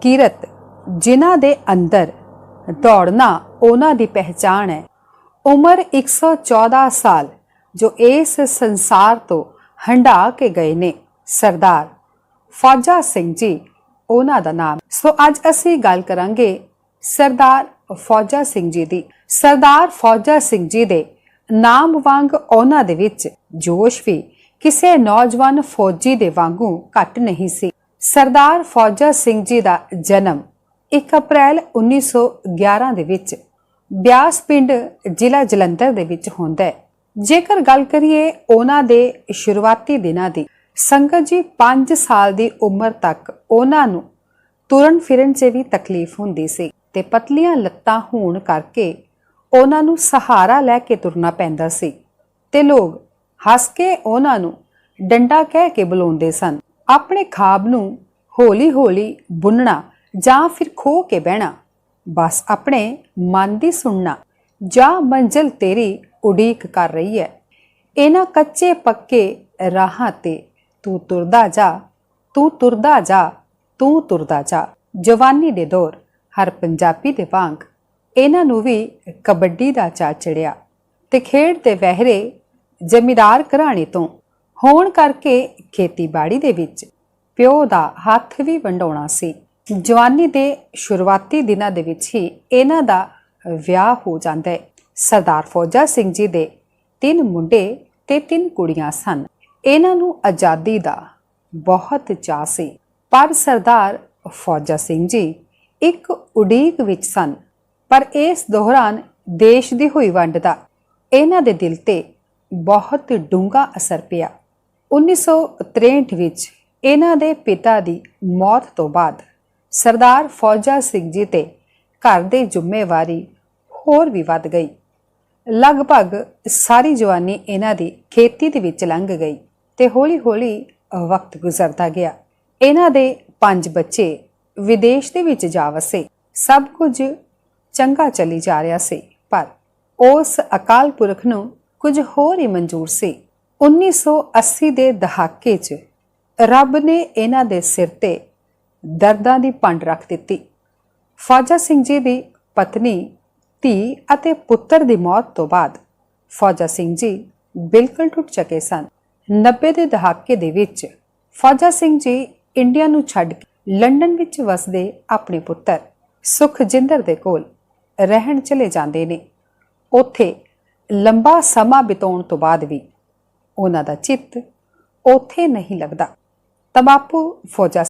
ਕਿਰਤ, ਜਿਨ੍ਹਾਂ ਦੇ ਅੰਦਰ ਦੌੜਨਾ ਉਹਨਾਂ ਦੀ ਪਹਿਚਾਣ ਹੈ। ਉਮਰ 114 ਸਾਲ, ਜੋ ਇਸ ਸੰਸਾਰ ਤੋਂ ਹੰਢਾ ਕੇ ਗਏ ਨੇ। ਸਰਦਾਰ ਫੌਜਾ ਸਿੰਘ ਜੀ, ਉਹਨਾਂ ਦਾ ਨਾਮ। ਸੋ ਅੱਜ ਅਸੀਂ ਗੱਲ ਕਰਾਂਗੇ ਸਰਦਾਰ ਫੌਜਾ ਸਿੰਘ ਜੀ ਦੀ। ਸਰਦਾਰ ਫੌਜਾ ਸਿੰਘ ਜੀ ਦੇ ਨਾਮ ਵਾਂਗ ਉਹਨਾਂ ਦੇ ਵਿੱਚ ਜੋਸ਼ ਵੀ ਕਿਸੇ ਨੌਜਵਾਨ ਫੌਜੀ ਦੇ ਵਾਂਗੂ ਘੱਟ ਨਹੀਂ ਸੀ। ਸਰਦਾਰ ਫੌਜਾ ਸਿੰਘ ਜੀ ਦਾ ਜਨਮ 1 ਅਪ੍ਰੈਲ 1911 ਦੇ ਵਿੱਚ ਬਿਆਸ ਪਿੰਡ ਜ਼ਿਲ੍ਹਾ ਜਲੰਧਰ ਦੇ ਵਿੱਚ ਹੁੰਦਾ ਹੈ। ਜੇਕਰ ਗੱਲ ਕਰੀਏ ਉਹਨਾਂ ਦੇ ਸ਼ੁਰੂਆਤੀ ਦਿਨਾਂ ਦੀ, ਸੰਗਤ ਜੀ 5 ਸਾਲ ਦੀ ਉਮਰ ਤੱਕ ਉਹਨਾਂ ਨੂੰ ਤੁਰਨ ਫਿਰਨ 'ਚ ਵੀ ਤਕਲੀਫ ਹੁੰਦੀ ਸੀ ਤੇ ਪਤਲੀਆਂ ਲੱਤਾਂ ਹੋਣ ਕਰਕੇ ਉਹਨਾਂ ਨੂੰ ਸਹਾਰਾ ਲੈ ਕੇ ਤੁਰਨਾ ਪੈਂਦਾ ਸੀ ਤੇ ਲੋਕ ਹੱਸ ਕੇ ਉਹਨਾਂ ਨੂੰ ਡੰਡਾ ਕਹਿ ਕੇ ਬੁਲਾਉਂਦੇ ਸਨ। ਆਪਣੇ ਖਾਬ ਨੂੰ ਹੌਲੀ-ਹੌਲੀ ਬੁੰਨਣਾ ਜਾਂ ਫਿਰ ਖੋ ਕੇ ਬਹਿਣਾ। ਬਸ ਆਪਣੇ ਮਨ ਦੀ ਸੁਣਨਾ ਜਾਂ ਮੰਜ਼ਲ ਤੇਰੀ ਉਡੀਕ ਕਰ ਰਹੀ ਹੈ। ਇਹਨਾਂ ਕੱਚੇ ਪੱਕੇ ਰਾਹਾਂ ਤੇ ਤੂੰ ਤੁਰਦਾ ਜਾ, ਤੂੰ ਤੁਰਦਾ ਜਾ, ਤੂੰ ਤੁਰਦਾ ਜਾ। ਜਵਾਨੀ ਦੇ ਦੌਰ, ਹਰ ਪੰਜਾਬੀ ਦੇ ਵਾਂਗ। ਇਹਨਾਂ ਨੂੰ ਵੀ ਕਬੱਡੀ ਦਾ ਚਾ ਚੜਿਆ ਤੇ ਖੇਡ ਦੇ ਵਹਿਰੇ ਜ਼ਮੀਦਾਰ ਘਰਾਣੇ ਤੋਂ ਹੋਣ ਕਰਕੇ ਖੇਤੀਬਾੜੀ ਦੇ ਵਿੱਚ ਪਿਓ ਦਾ ਹੱਥ ਵੀ ਵੰਡਾਉਣਾ ਸੀ। ਜਵਾਨੀ ਦੇ ਸ਼ੁਰੂਆਤੀ ਦਿਨਾਂ ਦੇ ਵਿੱਚ ਹੀ ਇਹਨਾਂ ਦਾ ਵਿਆਹ ਹੋ ਜਾਂਦਾ ਹੈ। ਸਰਦਾਰ ਫੌਜਾ ਸਿੰਘ ਜੀ ਦੇ ਤਿੰਨ ਮੁੰਡੇ ਤੇ ਤਿੰਨ ਕੁੜੀਆਂ ਸਨ। ਇਹਨਾਂ ਨੂੰ ਆਜ਼ਾਦੀ ਦਾ ਬਹੁਤ ਚਾਅ ਸੀ। ਪਰ ਸਰਦਾਰ ਫੌਜਾ ਸਿੰਘ ਜੀ ਇੱਕ ਉਡੀਕ ਵਿੱਚ ਸਨ। ਪਰ ਇਸ ਦੌਰਾਨ ਦੇਸ਼ ਦੀ ਹੋਈ ਵੰਡ ਦਾ ਇਹਨਾਂ ਦੇ ਦਿਲ ਤੇ ਬਹੁਤ ਡੂੰਘਾ ਅਸਰ ਪਿਆ। 1963 ਵਿੱਚ ਇਹਨਾਂ ਦੇ ਪਿਤਾ ਦੀ ਮੌਤ ਤੋਂ ਬਾਅਦ ਸਰਦਾਰ ਫੌਜਾ ਸਿੰਘ ਜੀ ਤੇ ਘਰ ਦੀ ਜ਼ਿੰਮੇਵਾਰੀ ਹੋਰ ਵੀ ਵੱਧ ਗਈ। ਲਗਭਗ ਸਾਰੀ ਜਵਾਨੀ ਇਹਨਾਂ ਦੀ ਖੇਤੀ ਦੇ ਵਿੱਚ ਲੰਘ ਗਈ ਤੇ ਹੌਲੀ-ਹੌਲੀ ਵਕਤ ਗੁਜ਼ਰਦਾ ਗਿਆ। ਇਹਨਾਂ ਦੇ ਪੰਜ ਬੱਚੇ ਵਿਦੇਸ਼ ਦੇ ਵਿੱਚ ਜਾ ਵਸੇ। ਸਭ ਕੁਝ ਚੰਗਾ ਚੱਲੀ ਜਾ ਰਿਹਾ ਸੀ, ਪਰ ਉਸ ਅਕਾਲ ਪੁਰਖ ਨੂੰ ਕੁਝ ਹੋਰ ਹੀ ਮਨਜ਼ੂਰ ਸੀ। 1980 ਦੇ ਦਹਾਕੇ 'ਚ ਰੱਬ ਨੇ ਇਹਨਾਂ ਦੇ ਸਿਰ ਤੇ ਦਰਦਾਂ ਦੀ ਪੰਡ ਰੱਖ ਦਿੱਤੀ। ਫੌਜਾ ਸਿੰਘ ਜੀ ਦੀ ਪਤਨੀ, ਧੀ ਅਤੇ ਪੁੱਤਰ ਦੀ ਮੌਤ ਤੋਂ ਬਾਅਦ ਫੌਜਾ ਸਿੰਘ ਜੀ ਬਿਲਕੁਲ ਟੁੱਟ ਚੁੱਕੇ ਸਨ। 90 ਦੇ ਦਹਾਕੇ ਦੇ ਵਿੱਚ ਫੌਜਾ ਸਿੰਘ ਜੀ ਇੰਡੀਆ ਨੂੰ ਛੱਡ ਕੇ ਲੰਡਨ ਵਿੱਚ ਵਸਦੇ ਆਪਣੇ ਪੁੱਤਰ ਸੁਖਜਿੰਦਰ ਦੇ ਕੋਲ ਰਹਿਣ ਚਲੇ ਜਾਂਦੇ ਨੇ। ਉੱਥੇ ਲੰਬਾ ਸਮਾਂ ਬਿਤਾਉਣ ਤੋਂ ਬਾਅਦ ਵੀ ਉਹਨਾਂ ਦਾ ਚਿੱਤ ਉੱਥੇ ਨਹੀਂ ਲੱਗਦਾ। ਤਬਾਪੂ ਫੌਜਾ